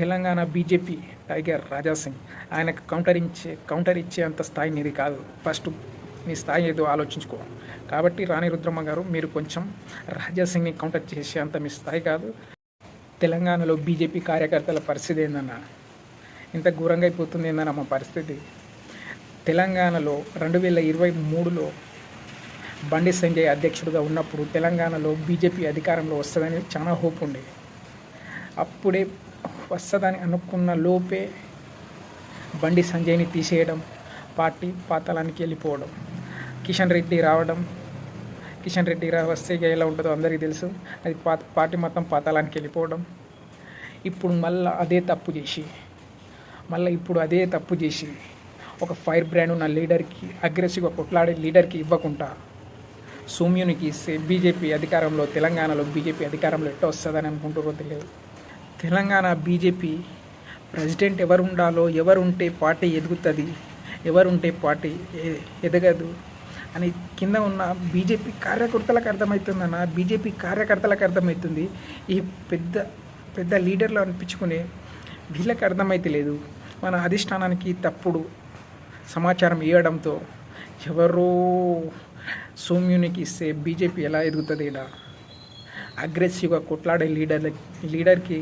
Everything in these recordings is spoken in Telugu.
తెలంగాణ బీజేపీ టైగర్ రాజా సింగ్ ఆయనకు కౌంటర్ ఇచ్చే కౌంటర్ ఇచ్చే అంత స్థాయి నీది కాదు. ఫస్ట్ మీ స్థాయి ఏదో ఆలోచించుకో. కాబట్టి రాణి రుద్రమ్మ గారు మీరు కొంచెం రాజా సింగ్ని కౌంటర్ చేసే అంత మీ స్థాయి కాదు. తెలంగాణలో బీజేపీ కార్యకర్తల పరిస్థితి ఏందన్న? ఇంత ఘోరంగా అయిపోతుంది ఏందన్న మా పరిస్థితి? తెలంగాణలో రెండు వేల ఇరవై మూడులో బండి సంజయ్ అధ్యక్షుడిగా ఉన్నప్పుడు తెలంగాణలో బీజేపీ అధికారంలో వస్తుందని చాలా హోప్ ఉండేది అప్పుడే వస్తుందని అనుకున్న లోపే బండి సంజయ్ని తీసేయడం పార్టీ పాతాళానికి వెళ్ళిపోవడం. కిషన్ రెడ్డి రావడం కిషన్ రెడ్డి రా వస్తే ఎలా ఉంటుందో అందరికీ తెలుసు. అది పా పార్టీ మొత్తం పాతాళానికి వెళ్ళిపోవడం. ఇప్పుడు మళ్ళీ అదే తప్పు చేసి మళ్ళీ ఇప్పుడు అదే తప్పు చేసి ఒక ఫైర్ బ్రాండ్ ఉన్న లీడర్కి అగ్రెసివ్గా కొట్లాడే లీడర్కి ఇవ్వకుండా సౌమ్యునికి ఇస్తే బీజేపీ అధికారంలో తెలంగాణలో బీజేపీ అధికారంలో ఎట్ట వస్తుందని అనుకుంటారో తెలియదు. తెలంగాణ బీజేపీ ప్రెసిడెంట్ ఎవరు ఉండాలో ఎవరు ఉంటే పార్టీ ఎదుగుతుంది ఎవరు ఉంటే పార్టీ ఎదగదు అని కింద ఉన్న బీజేపీ కార్యకర్తలకు అర్థమవుతుందన్న బీజేపీ కార్యకర్తలకు అర్థమవుతుంది ఈ పెద్ద పెద్ద లీడర్లు అనిపించుకునే వీళ్ళకి అర్థమైతే లేదు. మన అధిష్టానానికి తప్పుడు సమాచారం ఇవ్వడంతో ఎవరో సౌమ్యునికి ఇస్తే బీజేపీ ఎలా ఎదుగుతుంది ఇలా అగ్రెసివ్గా కొట్లాడే లీడర్ లీడర్కి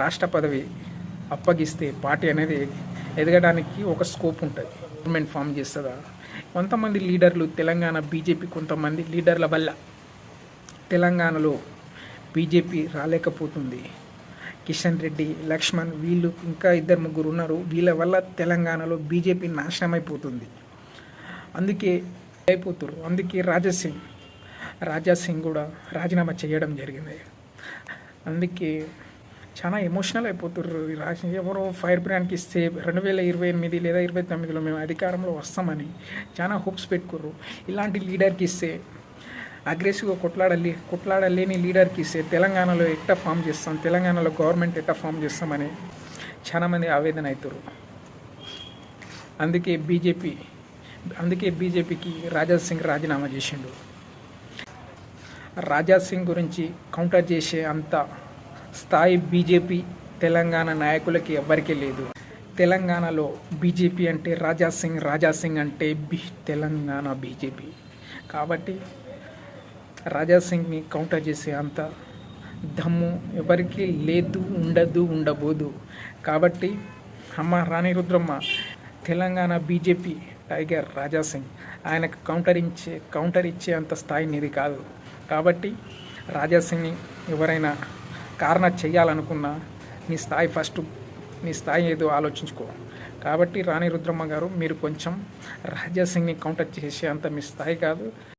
రాష్ట్ర పదవి అప్పగిస్తే పార్టీ అనేది ఎదగడానికి ఒక స్కోప్ ఉంటుంది. గవర్నమెంట్ ఫామ్ చేస్తుందా? కొంతమంది లీడర్లు తెలంగాణ బీజేపీ కొంతమంది లీడర్ల వల్ల తెలంగాణలో బీజేపీ రాలేకపోతుంది. కిషన్ రెడ్డి లక్ష్మణ్ వీళ్ళు ఇంకా ఇద్దరు ముగ్గురు ఉన్నారు. వీళ్ళ వల్ల తెలంగాణలో బీజేపీ నాశనం అయిపోతుంది అందుకే అయిపోతారు అందుకే రాజాసింగ్ రాజాసింగ్ కూడా రాజీనామా చేయడం జరిగింది. అందుకే చాలా ఎమోషనల్ అయిపోతుర్రు. ఈ ఎవరో ఫైర్ బ్రాండ్కి ఇస్తే రెండు వేల ఇరవై ఎనిమిది లేదా ఇరవై తొమ్మిదిలో మేము అధికారంలో వస్తామని చాలా హోప్స్ పెట్టుకుర్రు. ఇలాంటి లీడర్కి ఇస్తే అగ్రెసివ్గా కొట్లాడలే కొట్లాడలేని లీడర్కి ఇస్తే తెలంగాణలో ఎట్ట ఫామ్ చేస్తాం? తెలంగాణలో గవర్నమెంట్ ఎట్ట ఫామ్ చేస్తామని చాలామంది ఆవేదన అవుతారు అందుకే బీజేపీ అందుకే బీజేపీకి రాజా సింగ్ రాజీనామా చేసిండు. రాజాజ్ సింగ్ గురించి కౌంటర్ చేసే అంత స్థాయి బీజేపీ తెలంగాణ నాయకులకి ఎవ్వరికీ లేదు. తెలంగాణలో బీజేపీ అంటే రాజా సింగ్ రాజా సింగ్ అంటే బి తెలంగాణ బీజేపీ. కాబట్టి రాజా సింగ్ని కౌంటర్ చేసే అంత దమ్ము ఎవరికి లేదు ఉండదు ఉండబోదు. కాబట్టి అమ్మ రాణి రుద్రమ్మ తెలంగాణ బీజేపీ టైగర్ రాజా సింగ్ ఆయనకు కౌంటర్ ఇచ్చే కౌంటర్ ఇచ్చే అంత స్థాయి నీది కాదు. కాబట్టి రాజా సింగ్ని ఎవరైనా కారణ చేయాలనుకున్నా నీ స్థాయి ఫస్ట్ నీ స్థాయి ఏదో ఆలోచించుకో. కాబట్టి రాణి రుద్రమ్మ గారు మీరు కొంచెం రాజా సింగ్ని కౌంటర్ చేసే అంత మీ స్థాయి కాదు.